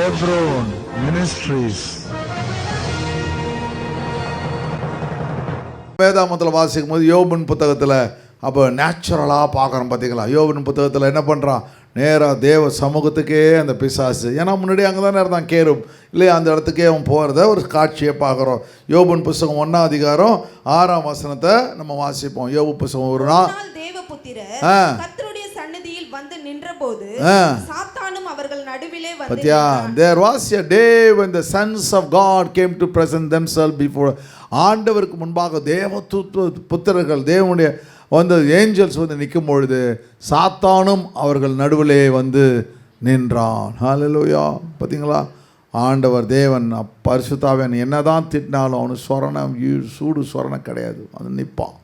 Hebron Ministries. வேதாமத்தில் வாசிக்கும் போது யோபன் புத்தகத்தில் அப்போ நேச்சுரலாக பார்க்குறோம் பார்த்தீங்களா யோபன் புத்தகத்தில் என்ன பண்ணுறான் நேராக தேவ சமூகத்துக்கே அந்த பிசாசு. ஏன்னா முன்னாடி அங்கே தானே இருந்தான் கேரும். இல்லையா அந்த இடத்துக்கே அவன் போகிறத ஒரு காட்சியை பார்க்குறோம். யோபன் புஸ்தகம் ஒன்றாம் அதிகாரம் ஆறாம் வசனத்தை நம்ம வாசிப்போம். யோபு புஸ்தகம் ஒரு நாள் ஆனால் தேவபுத்திரர் ஆ. கர்த்தருடைய சன்னதியில் வந்து நின்றபோது. சாத்தானும் அவர்கள் நடுவிலே வந்து பத்தியா. There was a day when the sons of God came to present themselves before ஆண்டவருக்கு முன்பாக தேவ புத்திரர்கள் தேவனுடைய வந்து ஏஞ்சல்ஸ் வந்து நிற்கும் பொழுது சாத்தானும் அவர்கள் நடுவிலே வந்து நின்றான். ஹalleluya பார்த்தீங்களா ஆண்டவர் தேவன் பரிசுத்தாவன் என்னதான் திட்டினாலும் அவனுக்கு சொரணம் சூடு சொரணம் கிடையாது. அது நிற்பான்.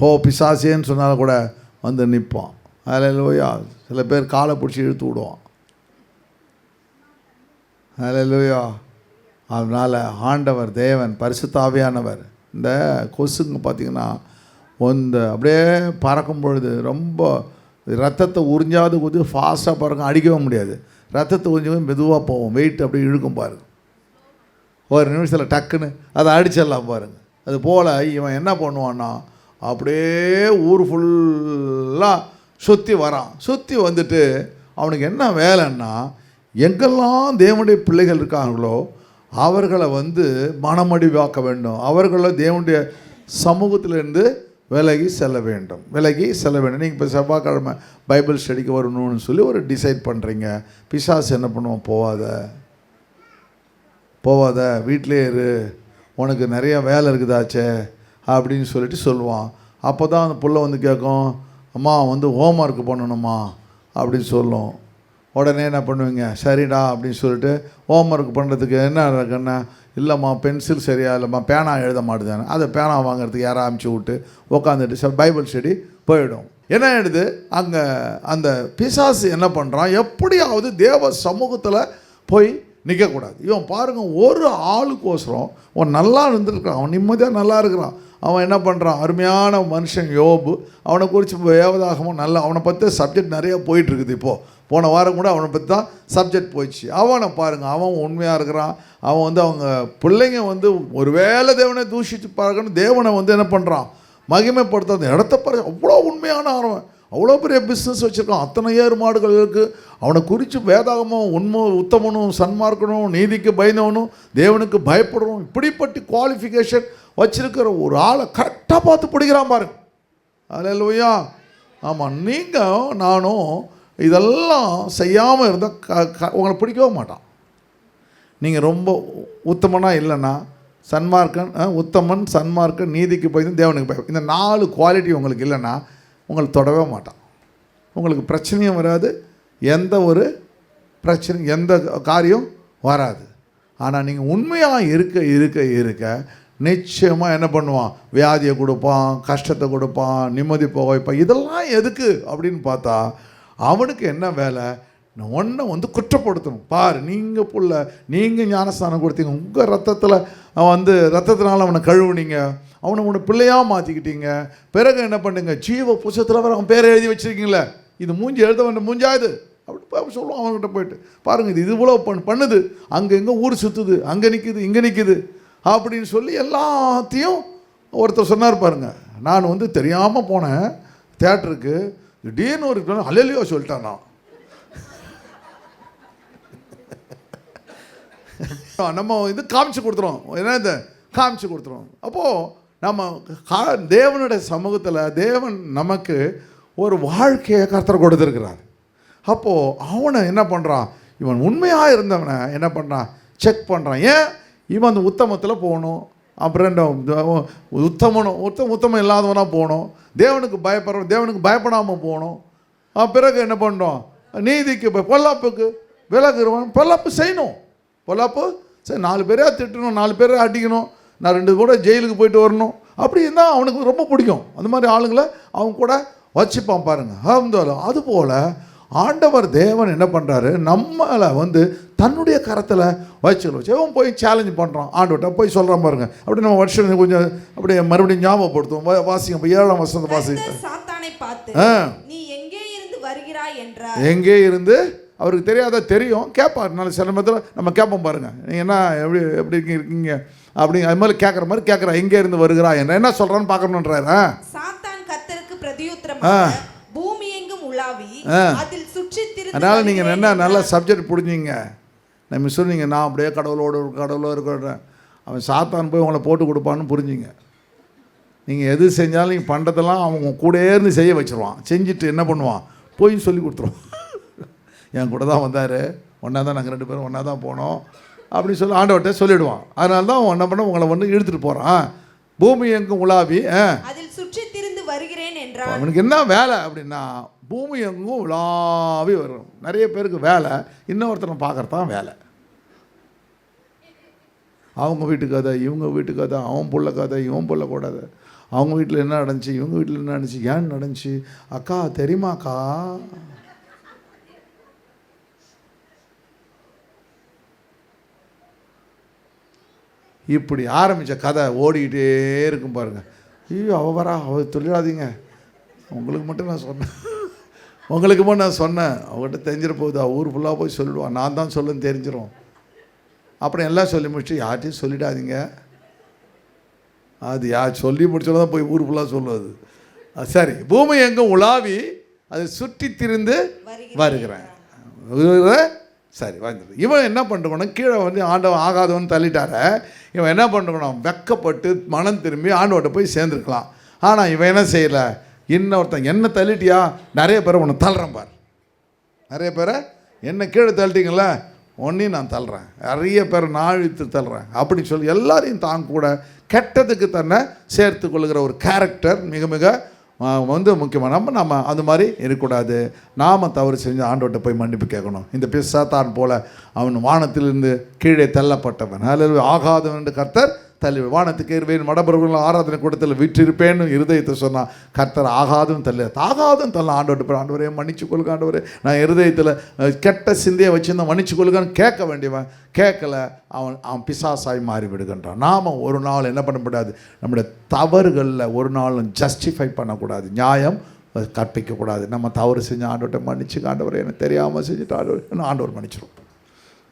போ பிசாசேன்னு சொன்னாலும் கூட வந்து நிற்பான். ஹalleluya சில பேர் காலை பிடிச்சி இழுத்து விடுவான். ஹalleluya அதனால் ஆண்டவர் தேவன் பரிசுத்தாவியானவர் இந்த கொசுங்க பார்த்தீங்கன்னா இந்த அப்படியே பறக்கும் பொழுது ரொம்ப ரத்தத்தை உறிஞ்சாது கொஞ்சம் ஃபாஸ்ட்டாக பறக்கும் அடிக்கவே முடியாது. ரத்தத்தை உறிஞ்சவும் மெதுவாக போவோம் வெயிட் அப்படியே இழுக்கும் பாருங்க. ஒரு நிமிஷத்தில் டக்குன்னு அதை அடிச்சிடலாம் பாருங்க. அது போல் இவன் என்ன பண்ணுவான்னா அப்படியே ஊர் ஃபுல்லாக சுற்றி வரான். சுற்றி வந்துட்டு அவனுக்கு என்ன வேலைன்னா எங்கெல்லாம் தேவனுடைய பிள்ளைகள் இருக்காங்களோ அவர்களை வந்து மனமடிவாக்க வேண்டும். அவர்களை தேவனுடைய சமூகத்திலிருந்து விலகி செல்ல வேண்டும். விலகி செல்ல வேண்டும். நீங்கள் இப்போ செவ்வாய்க்கிழமை பைபிள் ஸ்டடிக்கு வரணும்னு சொல்லி ஒரு டிசைட் பண்ணுறீங்க பிசாசு என்ன பண்ணுவோம் போவாத. போவாத. வீட்டிலே இரு. உனக்கு நிறையா வேலை இருக்குதாச்சே அப்படின்னு சொல்லிட்டு சொல்லுவான். அப்போ தான் அந்த புள்ள வந்து கேட்கும் அம்மா வந்து ஹோம் ஒர்க் பண்ணணுமா அப்படின்னு சொல்லும். உடனே என்ன பண்ணுவீங்க? சரிடா அப்படின்னு சொல்லிட்டு ஹோம் ஒர்க் பண்ணுறதுக்கு என்ன இருக்குன்னா இல்லைம்மா பென்சில் சரியா இல்லைம்மா பேனா எழுத மாட்டுதானே அதை பேனா வாங்குறதுக்கு யாரை அமுச்சு விட்டு உட்காந்துட்டு சார் பைபிள் ஸ்டடி போயிடும். என்ன ஆயிடுது? அங்கே அந்த பிசாசு என்ன பண்ணுறான் எப்படியாவது தேவ சமூகத்தில் போய் நிற்கக்கூடாது இவன் பாருங்க ஒரு ஆளுக்கோசரம் அவன் நல்லா இருந்திருக்கிறான். அவன் நிம்மதியாக நல்லா இருக்கிறான். அவன் என்ன பண்ணுறான் அருமையான மனுஷன் யோபு. அவனை குறித்து வேவதாகமும் நல்லா அவனை பற்றி சப்ஜெக்ட் நிறையா போயிட்டு இருக்குது இப்போது போன வாரம் கூட அவனை பற்றி தான் சப்ஜெக்ட் போயிடுச்சு. அவனை பாருங்கள் அவன் உண்மையாக இருக்கிறான். அவன் வந்து அவங்க பிள்ளைங்க வந்து ஒரு வேலை தேவனை தூஷித்து பார்க்கணும் தேவனை வந்து என்ன பண்ணுறான் மகிமைப்படுத்த அந்த இடத்த பாரு அவ்வளோ உண்மையான அவன் அவ்வளோ பெரிய பிஸ்னஸ் வச்சுருக்கான். அத்தனை ஏறு மாடுகள் இருக்குது அவனை குறித்து வேதாகமும் உண்மை உத்தமனும் சன்மார்க்கனும் நீதிக்கு பயந்தவனும் தேவனுக்கு பயப்படுறோம் இப்படிப்பட்ட குவாலிஃபிகேஷன் வச்சுருக்கிற ஒரு ஆளை கரெக்டாக பார்த்து பிடிக்கிறான் பாருங்க அல்லையா ஆமாம் நீங்கள் நானும் இதெல்லாம் செய்யாமல் இருந்தால் க க உங்களை பிடிக்கவே மாட்டான். நீங்கள் ரொம்ப உத்தமனாக இல்லைன்னா சன்மார்க்கன் உத்தமன் சன்மார்க்கன் நீதிக்கு பயந்து தேவனுக்கு பயம் இந்த நாலு குவாலிட்டி உங்களுக்கு இல்லைன்னா உங்களை தொடவே மாட்டான். உங்களுக்கு பிரச்சனையும் வராது எந்த ஒரு பிரச்சனை எந்த காரியம் வராது. ஆனால் நீங்கள் உண்மையாக இருக்க இருக்க இருக்க நிச்சயமாக என்ன பண்ணுவான்? வியாதியை கொடுப்பான் கஷ்டத்தை கொடுப்பான் நிம்மதி போக வைப்பான். இதெல்லாம் எதுக்கு அப்படின்னு பார்த்தா அவனுக்கு என்ன வேலை? ஒன்றை வந்து குற்றப்படுத்தணும். பார் நீங்கள் புள்ள நீங்கள் ஞானஸ்தானம் கொடுத்தீங்க. உங்கள் ரத்தத்தில் வந்து ரத்தத்தினால அவனை கழுவுனீங்க. அவனை உன்னை பிள்ளையாக மாற்றிக்கிட்டீங்க பிறகு என்ன பண்ணுங்க? ஜீவ புஷத்தில் வர அவன் பேரை எழுதி வச்சுருக்கீங்களே இது மூஞ்சி எழுத வேண்டிய மூஞ்சாது அப்படி சொல்லுவோம் சொல்லுவான் அவன்கிட்ட போயிட்டு. பாருங்கள் இது இது இவ்வளோ பண் பண்ணுது. அங்கே எங்கே ஊர் சுற்றுது அங்கே நிற்குது இங்கே நிற்குது அப்படின்னு சொல்லி எல்லாத்தையும் ஒருத்தர் சொன்னார் பாருங்க. நான் வந்து தெரியாமல் போனேன் தேட்டருக்கு திடீர்னு ஒரு அலையிலையோ சொல்லிட்டேன். நான் நம்ம இது காமிச்சு கொடுத்துரும் என்ன இந்த காமிச்சு கொடுத்துரும் அப்போது நம்ம கா தேவனுடைய சமூகத்தில் தேவன் நமக்கு ஒரு வாழ்க்கையை கர்த்தர் கொடுத்துருக்கிறார். அப்போது அவனை என்ன பண்ணுறான் இவன் உண்மையாக இருந்தவனை என்ன பண்ணுறான் செக் பண்ணுறான் ஏன்? இவன் அந்த உத்தமத்தில் போகணும். அப்புறம் இந்த உத்தமனும் உத்தம உத்தமம் இல்லாதவனாக போகணும். தேவனுக்கு பயப்படுறோம் தேவனுக்கு பயப்படாமல் போகணும். பிறகு என்ன பண்ணுறோம் நீதிக்கு இப்போ பொல்லாப்புக்கு விலகுறவன் பொல்லாப்பு செய்யணும். பொல்லாப்பு சரி நாலு பேரே திட்டணும் நாலு பேரை அடிக்கணும். நான் ரெண்டு கூட ஜெயிலுக்கு போயிட்டு வரணும். அப்படி இருந்தால் அவனுக்கு ரொம்ப பிடிக்கும். அந்த மாதிரி ஆளுங்களை அவன் கூட வச்சுப்பான் பாருங்க. அது அதுபோல் ஆண்டவர் தேவன் என்ன பண்ணுறாரு நம்மளை வந்து தன்னுடைய கரத்தில் வச்சுக்கல வச்சு அவன் போய் சேலஞ்ச் பண்ணுறான் ஆண்டவர்கிட்ட போய் சொல்கிறான் பாருங்க. அப்படி நம்ம வருஷம் கொஞ்சம் அப்படியே மறுபடியும் ஞாபகப்படுத்துவோம். வாசிங்க இப்போ ஏழாம் வசந்த வாசிங்க. எங்கே இருந்து வருகிறாய்? என்றார். எங்கே இருந்து? அவருக்கு தெரியாத தெரியும். கேட்பார் நல்ல சில நேரத்தில் நம்ம கேட்போம் பாருங்க. நீங்கள் என்ன எப்படி எப்படி இருக்கீங்க? அப்படி அது மாதிரி கேட்குற மாதிரி கேட்குறா எங்கே இருந்து வருகிறா? என்ன என்ன சொல்கிறான்னு பார்க்கணுன்றாரு சாத்தான் கர்த்தருக்கு பிரதியுத்தரமாக பூமி எங்கும் உலாவி அதில் சுற்றி அதனால் நீங்கள் என்ன நல்ல. சப்ஜெக்ட் புரிஞ்சிங்க. நம்ம சொன்னீங்க நான் அப்படியே கடவுளோடு கடவுளோடு இருக்கிறேன். அவன் சாத்தான் போய் உங்களை போட்டு கொடுப்பான்னு புரிஞ்சுங்க. நீங்கள் எது செஞ்சாலும் நீங்கள் பண்ணுறதெல்லாம் அவங்க கூடயே இருந்து செய்ய வச்சிருவான். செஞ்சுட்டு என்ன பண்ணுவான்? போய் சொல்லி கொடுத்துருவான். என் கூட தான் வந்தார். ஒன்றா தான் நாங்கள் ரெண்டு பேரும் ஒன்றா தான் போனோம். அப்படின்னு சொல்லி ஆண்டவர்கிட்ட சொல்லிவிடுவான் அதனால தான் என்ன பண்ண உங்களை வந்து இழுத்துட்டு போகிறான் பூமி எங்கும் உலாவி அதில் சுற்றி திரிந்து வருகிறேன் என்றார் அவனுக்கு என்ன வேலை அப்படின்னா பூமி எங்கும் உலாவி வரும். நிறைய பேருக்கு வேலை இன்னொருத்தனை பார்க்கறது தான் வேலை. அவங்க வீட்டு கதை இவங்க வீட்டு கதை அவன் புள்ள கதை இவன் புள்ள கூடாது அவங்க வீட்டில் என்ன நடந்துச்சு? இவங்க வீட்டில் என்ன நடந்துச்சு? ஏன் நடந்துச்சு? அக்கா தெரியுமாக்கா? இப்படி ஆரம்பித்த கதை ஓடிக்கிட்டே இருக்கும் பாருங்க. ஐயோ அவ வரா அவ தொழிலாதீங்க உங்களுக்கு மட்டும் நான் சொன்னேன். உங்களுக்கு மட்டும் நான் சொன்னேன். அவங்ககிட்ட தெரிஞ்சிட போகுது. ஊர் ஃபுல்லாக போய் சொல்லிடுவான் நான் தான் சொல்லுன்னு தெரிஞ்சிரும். அப்புறம் எல்லாம் சொல்லி முடிச்சு யார்ட்டையும் சொல்லிடாதீங்க. அது யார் சொல்லி முடிச்சோட தான் போய் ஊர் ஃபுல்லாக சொல்லுவது. சரி. பூமி எங்கும் உலாவி அது சுற்றி திரிந்து வருகிறேன். வருகிற- சரி வந்துடு இவன் என்ன பண்ணிருக்கணும் கீழே வந்து ஆண்டவன் ஆகாதவன் தள்ளிட்டார இவன் என்ன பண்ணிருக்கணும் வெக்கப்பட்டு மனம் திரும்பி ஆண்டவன்ட்ட போய் சேர்ந்துருக்கலாம். ஆனால் இவன் என்ன செய்யலை? இன்னொருத்தன் என்ன தள்ளிட்டியா? நிறைய பேரை உன்னை தள்ளுறேன் பார். நிறைய பேரை என்ன கீழே தள்ளிட்டீங்களே ஒன்றையும் நான் தள்ளுறேன். நிறைய பேரை நான் இழுத்து தள்ளுறேன். அப்படி சொல்லி எல்லாரையும் தான் கூட கெட்டதுக்கு தன்னை சேர்த்து கொள்கிற ஒரு கேரக்டர் மிக மிக வந்து முக்கியமாக நம்ம நம்ம அந்த மாதிரி இருக்கக்கூடாது. நாம் தவறு செஞ்சு ஆண்டோட்ட போய் மன்னிப்பு கேட்கணும். இந்த பிசாத்தான் போல அவன் வானத்திலிருந்து கீழே தள்ளப்பட்டவன். அதில் ஆகாதவன் என்று கர்த்தர் தள்ளி வானத்துக்கு ஏறுவேன் மடபர்கள் ஆராதனை கூட்டத்தில் விற்றிருப்பேன்னு இருதயத்தை சொன்னான் கர்த்தர் ஆகாதும் தள்ளி ஆகாதும் தள்ள ஆண்டோட்டு ஆண்டவரே மன்னிச்சு கொள்க ஆண்டவரே. நான் இருதயத்தில் கெட்ட சிந்தையை வச்சுருந்தேன் மன்னிச்சு கொள்கான்னு கேட்க வேண்டியவன் கேட்கல அவன் அவன் பிசாசாய் மாறி விடுகின்றான் நாம் ஒரு நாள் என்ன பண்ணக்கூடாது நம்முடைய தவறுகளில் ஒரு நாளும் ஜஸ்டிஃபை பண்ணக்கூடாது. நியாயம் கற்பிக்கக்கூடாது. நம்ம தவறு செஞ்சு ஆண்டோட்ட மன்னிச்சு ஆண்டவரே எனக்கு தெரியாமல் செஞ்சுட்டு ஆண்டவர் ஆண்டவர் மன்னிச்சிடும்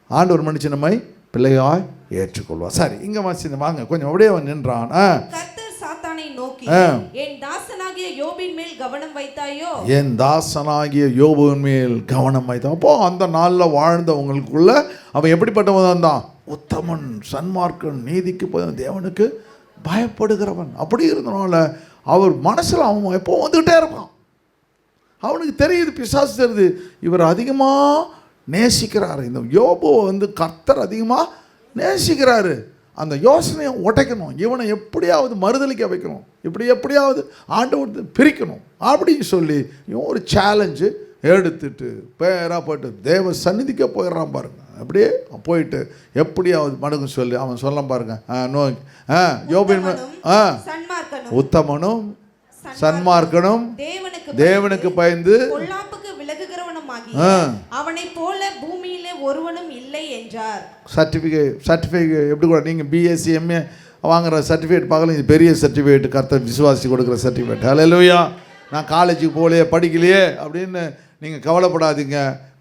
ஆண்டவர் மன்னிச்சு நம்மை பிள்ளையாய் ஏற்றுக்கொள்வார். சரி இங்கே மசிந்து வாங்க. கொஞ்சம் அப்படியே நின்றான். கர்த்தர் சாத்தானை நோக்கி ஆ. என் தாசனாகிய யோபின் மேல் கவனம் வைத்தாயோ? என் தாசனாகிய யோபுவின் மேல் கவனம் வைத்தான் அப்போ அந்த நாளில் வாழ்ந்தவங்களுக்குள்ள அவன் எப்படிப்பட்டவன் தான் உத்தமன் சன்மார்க்கன் நீதிக்கு போய் தேவனுக்கு பயப்படுகிறவன். அப்படி இருந்தனால அவர் மனசில் அவன் எப்போ வந்துக்கிட்டே இருப்பான். அவனுக்கு தெரியுது பிசாசு தெரியுது இவர் அதிகமாக நேசிக்கிறாரு. இந்த யோபுவை வந்து கர்த்தர் அதிகமாக நேசிக்கிறாரு. அந்த யோசனையை உடைக்கணும். இவனை எப்படியாவது மறுதலிக்க வைக்கணும். இப்படி எப்படியாவது ஆண்டவர் பிரிக்கணும் அப்படின்னு சொல்லி இவன் ஒரு சேலஞ்சு எடுத்துட்டு பேரா போயிட்டு தேவ சந்நிதிக்க போயிடுறான் பாருங்க. அப்படியே போயிட்டு எப்படியாவது மனுக்கு சொல்லி அவன் சொல்ல பாருங்க. நோய் ஆ யோபின் ஆ உத்தமனும் சன்மார்க்கனும் தேவனுக்கு பயந்து ஆ. அவனைப் போல பூமியிலே ஒருவனும் இல்லை என்றார். சர்டிஃபிகேட் சர்டிஃபிகேட் எப்படி கூட நீங்கள் பிஎஸ்சி எம்ஏ வாங்குற சர்டிஃபிகேட் பார்க்கலாம் இது பெரிய சர்டிஃபிகேட் கர்த்தர் விசுவாசி கொடுக்குற சர்டிஃபிகேட் ஹalleluya நான் காலேஜுக்கு போகலையே படிக்கலையே அப்படின்னு நீங்கள் கவலைப்படாதீங்க.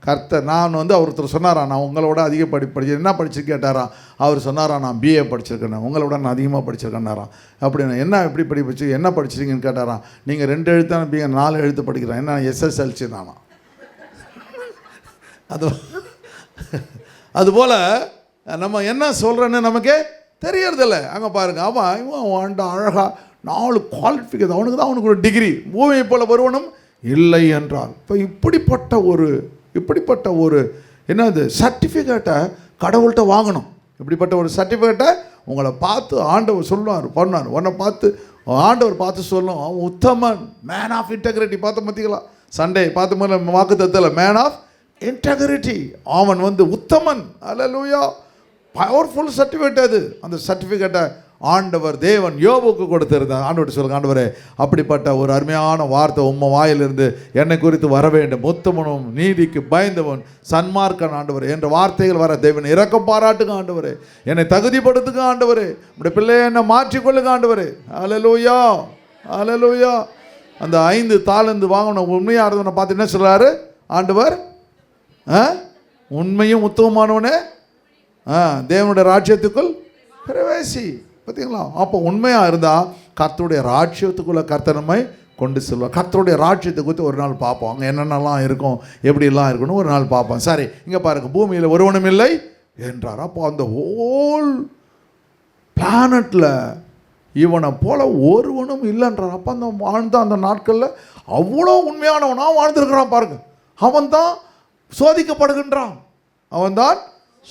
கர்த்தர் நான் வந்து ஒருத்தர் சொன்னாராம் நான் உங்களோட அதிக படி படிச்சு என்ன படிச்சு கேட்டாராம். அவர் சொன்னாராம் நான் பிஏ படிச்சிருக்கேன் உங்களோட நான் அதிகமாக படிச்சிருக்கேன்னாராம். அப்படின்னு என்ன எப்படி படி படிச்சு என்ன படிச்சிருக்கீங்கன்னு கேட்டாராம். நீங்கள் ரெண்டு எழுத்தான பிஏ நாலு எழுத்து படிக்கிறேன். என்ன எஸ்எஸ்எல்சி தானா அது அதுபோல் நம்ம என்ன சொல்கிறேன்னு நமக்கே தெரியறதில்ல. அங்கே பாருங்க அவன் இவன் அவன்ட அழகா நாலு குவாலிஃபிகேஷன் அவனுக்கு தான் அவனுக்கு ஒரு டிகிரி பூமியை போல வருவனும் இல்லை என்றால் இப்போ இப்படிப்பட்ட ஒரு இப்படிப்பட்ட ஒரு என்னது சர்டிஃபிகேட்டை கடவுள்கிட்ட வாங்கணும். இப்படிப்பட்ட ஒரு சர்டிஃபிகேட்டை உங்களை பார்த்து ஆண்டவர் சொல்லுவார் பண்ணார். உன்னை பார்த்து ஆண்டவர் பார்த்து சொல்லும் அவன் உத்தமன் மேன் ஆஃப் இன்டெகிரிட்டி பார்த்து பார்த்தீங்களா சண்டே பார்த்து மாதிரி வாக்கு தத்தில் மேன் ஆஃப் இன்டெகிரிட்டி அவன் வந்து உத்தமன். அல்லேலூயா பவர்ஃபுல் சர்டிஃபிகேட் அது. அந்த சர்டிஃபிகேட்டை ஆண்டவர் தேவன் யோபுக்கு கொடுத்திருந்தார். ஆண்டவர் சொல்லுங்க ஆண்டவரே அப்படிப்பட்ட ஒரு அருமையான வார்த்தை உம்ம வாயிலிருந்து என்னை குறித்து வர வேண்டும். உத்தமனும் நீதிக்கு பயந்தவன் சன்மார்க்கன் ஆண்டவர். என்ற வார்த்தைகள் வர தேவன் இறக்க பாராட்டுங்க ஆண்டவரே. என்னை தகுதிப்படுத்துங்க ஆண்டவரே. உடைய பிள்ளையை என்னை மாற்றிக்கொள்ளுங்க ஆண்டவரே. அலலூயா அலலூயா அந்த ஐந்து தாளந்து வாங்கின உண்மையாக இருந்தவனை பார்த்து என்ன சொல்கிறாரு ஆண்டவர் உண்மையும் உத்தமமானவனே? ஆ தேவனுடைய ராஜ்யத்துக்குள் பிரவேசி. பார்த்தீங்களா அப்போ உண்மையாக இருந்தால் கர்த்தருடைய ராஜ்யத்துக்குள்ள கர்த்தனமை கொண்டு செல்வார். கர்த்தருடைய ராஜ்யத்தை குறித்து ஒரு நாள் பார்ப்போம். அங்கே என்னென்னலாம் இருக்கும் எப்படிலாம் இருக்கணும் ஒரு நாள் பார்ப்போம். சரி இங்கே பாருங்க. பூமியில் ஒருவனும் இல்லை என்றார். அப்போ அந்த ஹோல் பிளானட்டில் இவனை போல ஒருவனும் இல்லைன்றார். அப்போ அந்த வாழ்ந்த அந்த நாட்களில் அவ்வளோ உண்மையானவனாக வாழ்ந்துருக்கிறான் பாருங்க. அவன்தான் சோதிக்கப்படுகின்றான். அவன்தான்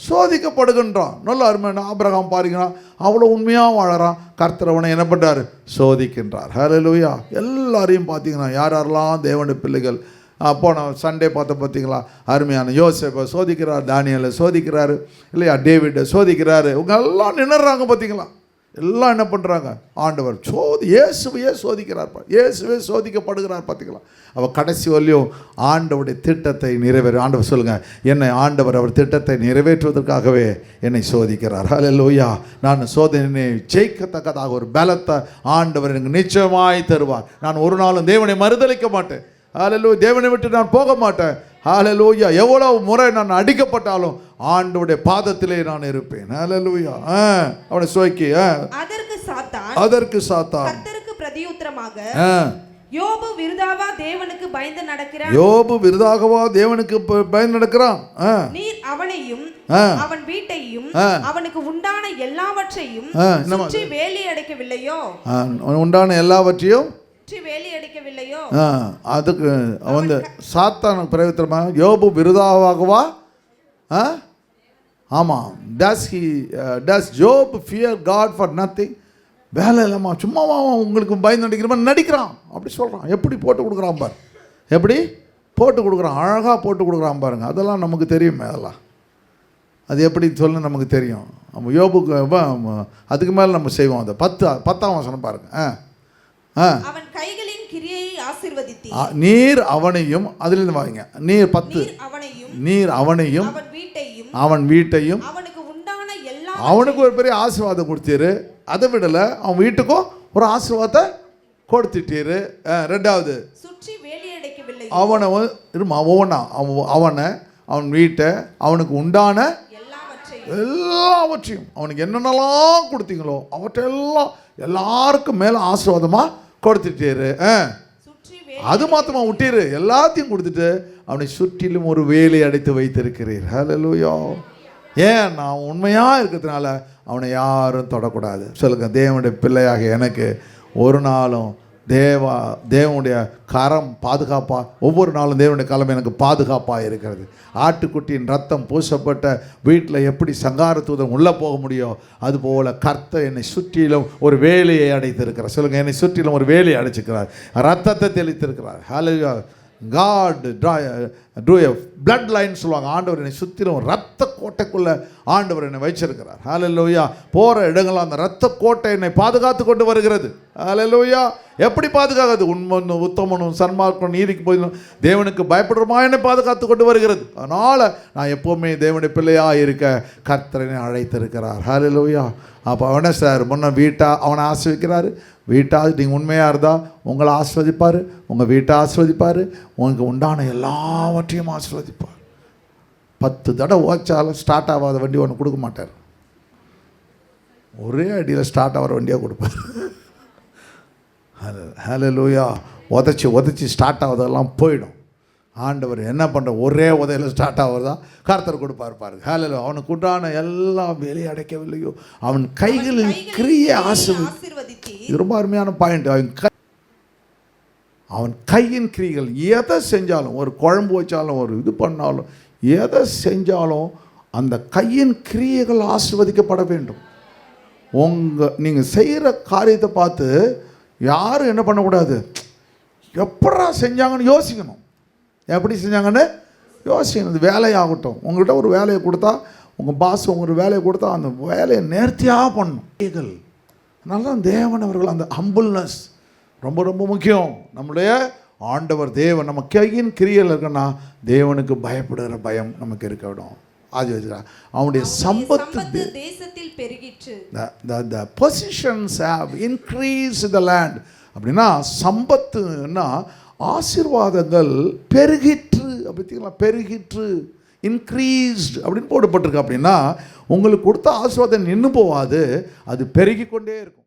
சோதிக்கப்படுகின்றான். நல்ல அருமையான ஆபிரகாம் பாருங்கன்னா அவ்வளோ உண்மையாக வாழறான். கர்த்தரவனை என்ன பண்ணுறார் சோதிக்கின்றார். ஹalleluya எல்லாரையும் பார்த்தீங்கன்னா யார் யாரெல்லாம் தேவனு பிள்ளைகள் போன சண்டே பார்த்த பார்த்தீங்களா? அருமையான யோசேப்பை சோதிக்கிறார் தானியலை சோதிக்கிறாரு இல்லையா? டேவிட்டை சோதிக்கிறாரு. இவங்க எல்லாம் நின்னுறாங்க பார்த்தீங்களா? எல்லாம் என்ன பண்ணுறாங்க ஆண்டவர் சோதி இயேசுவையே சோதிக்கிறார் இயேசுவே சோதிக்கப்படுகிறார் பார்த்துக்கலாம். அவள் கடைசி வரலையும் ஆண்டவருடைய திட்டத்தை நிறைவேற ஆண்டவர் சொல்லுங்கள் என்னை ஆண்டவர் அவர் திட்டத்தை நிறைவேற்றுவதற்காகவே என்னை சோதிக்கிறார். ஹalleluya நான் சோதனை ஜெயிக்கத்தக்கதாக ஒரு பலத்தை ஆண்டவர் எனக்கு நிச்சயமாய் தருவார். நான் ஒரு நாளும் தேவனை மறுதளிக்க மாட்டேன். ஹalleluya தேவனை விட்டு நான் போக மாட்டேன். ஹalleluya எவ்வளவு முறை நான் அடிக்கப்பட்டாலும் ஆண்டவருடைய பாதத்திலே நான் இருப்பேன். ஆ அவனை சோக்கி ஆ. அதற்கு சாத்தான் அதற்கு சாத்தான். கர்த்தருக்கு பிரதியுத்தரமாக யோபு விருதாவா தேவனுக்கு பயந்து நடக்கிறான்? யோபு விருதாகவா தேவனுக்கு பயந்து நடக்கிறான்? நீர் அவனையும். அவன் வீட்டையும். அவனுக்கு உண்டான எல்லாவற்றையும் சுற்றி வேலி அடைக்கவில்லையோ? உண்டான எல்லாவற்றையும் அதுக்கு வந்து சாத்தான் பிரயோத்தனமாக யோபு விருதாவாகவா? ஆ? ஆமாம் does he does Job fear God for nothing வேலை இல்லாமா சும்மாவா உங்களுக்கு பயந்து நடிக்கிற மாதிரி நடிக்கிறான். அப்படி சொல்கிறான் எப்படி போட்டு கொடுக்குறான் பார். எப்படி? போட்டு கொடுக்குறான். அழகாக போட்டு கொடுக்குறான் பாருங்க. அதெல்லாம் நமக்கு தெரியுமே அதெல்லாம். அது எப்படி சொல்ல நமக்கு தெரியும். நம்ம யோபுக்கு அதுக்கு மேலே நம்ம செய்வோம் அதை. பத்து பத்தாம் வசனம் பாருங்க. ஆ ஆ. அவன் கைகளின் கிரியையை ஆசீர்வதித்தி ஆ, நீர் அவனையும் அதிலிருந்து வாங்க நீர் பத்து. நீர் அவனையும் நீர் அவனையும் அவன் வீட்டையும் அவன் வீட்டையும். அவனுக்கு உண்டான எல்லா அவனுக்கு ஒரு பெரிய ஆசீர்வாதம் கொடுத்தீரு. அதை விடலை அவன் வீட்டுக்கும் ஒரு ஆசீர்வாதத்தை கொடுத்துட்டீரு. ரெண்டாவது சுற்றி வேலி அடைக்கவில்லை. அவனை இருமா ஒவ்வொன்றா அவன் அவனை அவன் வீட்டை அவனுக்கு உண்டான எல்லாவற்றையும். எல்லாவற்றையும். அவனுக்கு என்னென்னலாம் கொடுத்தீங்களோ அவற்றையெல்லாம் எல்லாருக்கும் மேலே ஆசீர்வாதமாக கொடுத்துட்டீரு அது மாத்திரமா விட்டீரு. எல்லாத்தையும் கொடுத்துட்டு அவனை சுற்றிலும் ஒரு வேலை அடைத்து வைத்திருக்கிறீர். ஹalleluya ஏன்? நான் உண்மையாக இருக்கிறதுனால அவனை யாரும் தொடக்கூடாது. சொல்லுங்க தேவனுடைய பிள்ளையாக எனக்கு ஒரு நாளும் தேவா தேவனுடைய கரம் பாதுகாப்பாக ஒவ்வொரு நாளும் தேவனுடைய கரம் எனக்கு பாதுகாப்பாக இருக்கிறது. ஆட்டுக்குட்டியின் ரத்தம் பூசப்பட்ட வீட்டில் எப்படி சங்கார உள்ளே போக முடியும் அதுபோல் கர்த்த என்னை சுற்றிலும் ஒரு வேலையை அடைத்திருக்கிறார். சொல்லுங்கள் என்னை சுற்றிலும் ஒரு வேலையை அடைச்சிக்கிறார் ரத்தத்தை தெளித்திருக்கிறார். Hello God draw drew blood line சொல்லுவாங்க. ஆண்டவர் என்னை சுற்றிலும் ரத்த கோட்டைக்குள்ளே ஆண்டவர் என்னை வச்சிருக்கிறார். ஹalleluya போகிற இடங்கள் அந்த ரத்த கோட்டை என்னை பாதுகாத்து கொண்டு வருகிறது. ஹalleluya எப்படி பாதுகாக்குது உண்மனும் உத்தமனும் சன்மார்க்கனும் நீதிக்கு போய் தேவனுக்கு பயப்படுறமா? என்னை பாதுகாத்து கொண்டு வருகிறது. அதனால் நான் எப்போவுமே தேவனுடைய பிள்ளையாக இருக்க கர்த்தரனை அழைத்திருக்கிறார். ஹalleluya அப்போ அவனே சார் முன்ன வீட்டா அவனை ஆசிர்வதிக்கிறாரு வீட்டா நீங்கள் உண்மையாக இருந்தால் உங்களை ஆஸ்வதிப்பார் உங்கள் வீட்டை ஆஸ்வதிப்பார் உங்களுக்கு உண்டான எல்லாவற்றையும் ஆஸ்வதிப்பார் பத்து தடவை ஓச்சாலும் ஸ்டார்ட் ஆகாத வண்டி ஒன்று கொடுக்க மாட்டார். ஒரே அடியில் ஸ்டார்ட் ஆகிற வண்டியாக கொடுப்பார். ஹலோ லூயா உதச்சி உதச்சி ஸ்டார்ட் ஆகுதெல்லாம் போயிடும். ஆண்டவர் என்ன பண்ணுற ஒரே உதையில் ஸ்டார்ட் ஆகுறதா? கர்த்தர் கொடுப்பார் பாருங்க. ஹலோ அவனுக்கு உண்டான எல்லாம் வேலையை அடைக்கவில்லையோ. அவன் கைகளின் கிரிய ஆசிர்வதி ஆசீர்வதித்தி இது ரொம்ப அருமையான பாயிண்ட் அவன் கை அவன் கையின் கிரிகள் எதை செஞ்சாலும் ஒரு குழம்பு வச்சாலும் ஒரு இது பண்ணாலும் எதை செஞ்சாலும் அந்த கையின் கிரியைகள் ஆசிர்வதிக்கப்பட வேண்டும். உங்கள் நீங்கள் செய்கிற காரியத்தை பார்த்து யாரும் என்ன பண்ணக்கூடாது? எப்படா செஞ்சாங்கன்னு யோசிக்கணும். எப்படி செஞ்சாங்கன்னு? யோசிக்கணும். இது வேலையாகட்டும். உங்கள்கிட்ட ஒரு வேலையை கொடுத்தா உங்கள் பாஸ் உங்களுக்கு ஒரு வேலையை கொடுத்தா அந்த வேலையை நேர்த்தியாக பண்ணும் அதனால தான் தேவன் அவர்கள் அந்த ஹம்புல்னஸ் ரொம்ப ரொம்ப முக்கியம். நம்முடைய ஆண்டவர் தேவன் நம்ம கையின் கிரியையில் இருக்குன்னா தேவனுக்கு பயப்படுகிற பயம் நமக்கு இருக்க விடும். அது வச்சுக்கலாம் அவனுடைய சம்பத்து தேசத்தில் பெருகிற்று. the positions have increased the land. அப்படின்னா சம்பத்துன்னா ஆசீர்வாதங்கள் பெருகிற்று. அப்படிங்களா பெருகிற்று இன்க்ரீஸ்ட் அப்படின்னு போடப்பட்டிருக்கு அப்படின்னா உங்களுக்கு கொடுத்த ஆசீர்வாதம் நின்று போவாது அது பெருகி கொண்டே இருக்கும்.